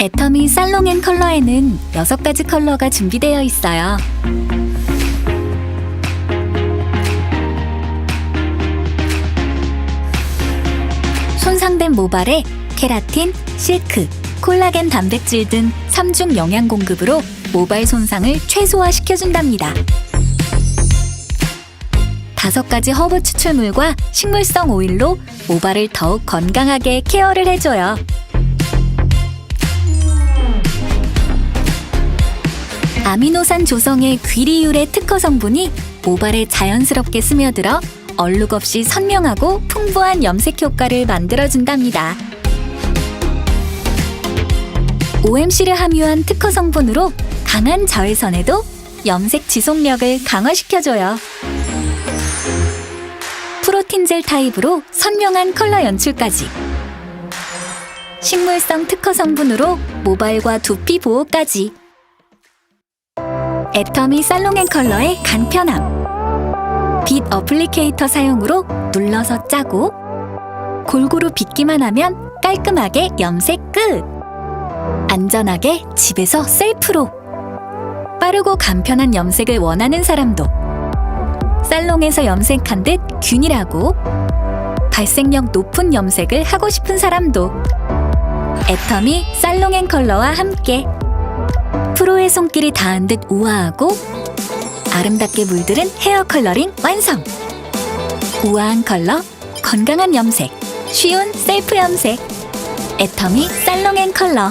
애터미 살롱 앤 컬러에는 6가지 컬러가 준비되어 있어요. 손상된 모발에 케라틴, 실크, 콜라겐 단백질 등 3중 영양 공급으로 모발 손상을 최소화시켜준답니다. 다섯 가지 허브 추출물과 식물성 오일로 모발을 더욱 건강하게 케어를 해줘요. 아미노산 조성의 귀리율의 특허 성분이 모발에 자연스럽게 스며들어 얼룩 없이 선명하고 풍부한 염색 효과를 만들어준답니다. OMC를 함유한 특허 성분으로 강한 자외선에도 염색 지속력을 강화시켜줘요. 프로틴 젤 타입으로 선명한 컬러 연출까지. 식물성 특허 성분으로 모발과 두피 보호까지. 애터미 살롱 앤 컬러의 간편함. 빛 어플리케이터 사용으로 눌러서 짜고 골고루 빗기만 하면 깔끔하게 염색 끝. 안전하게 집에서 셀프로. 빠르고 간편한 염색을 원하는 사람도 살롱에서 염색한 듯 균일하고 발색력 높은 염색을 하고 싶은 사람도 애터미 살롱 앤 컬러와 함께 프로의 손길이 닿은 듯 우아하고 아름답게 물들은 헤어 컬러링 완성! 우아한 컬러, 건강한 염색, 쉬운 셀프 염색 애터미 살롱 앤 컬러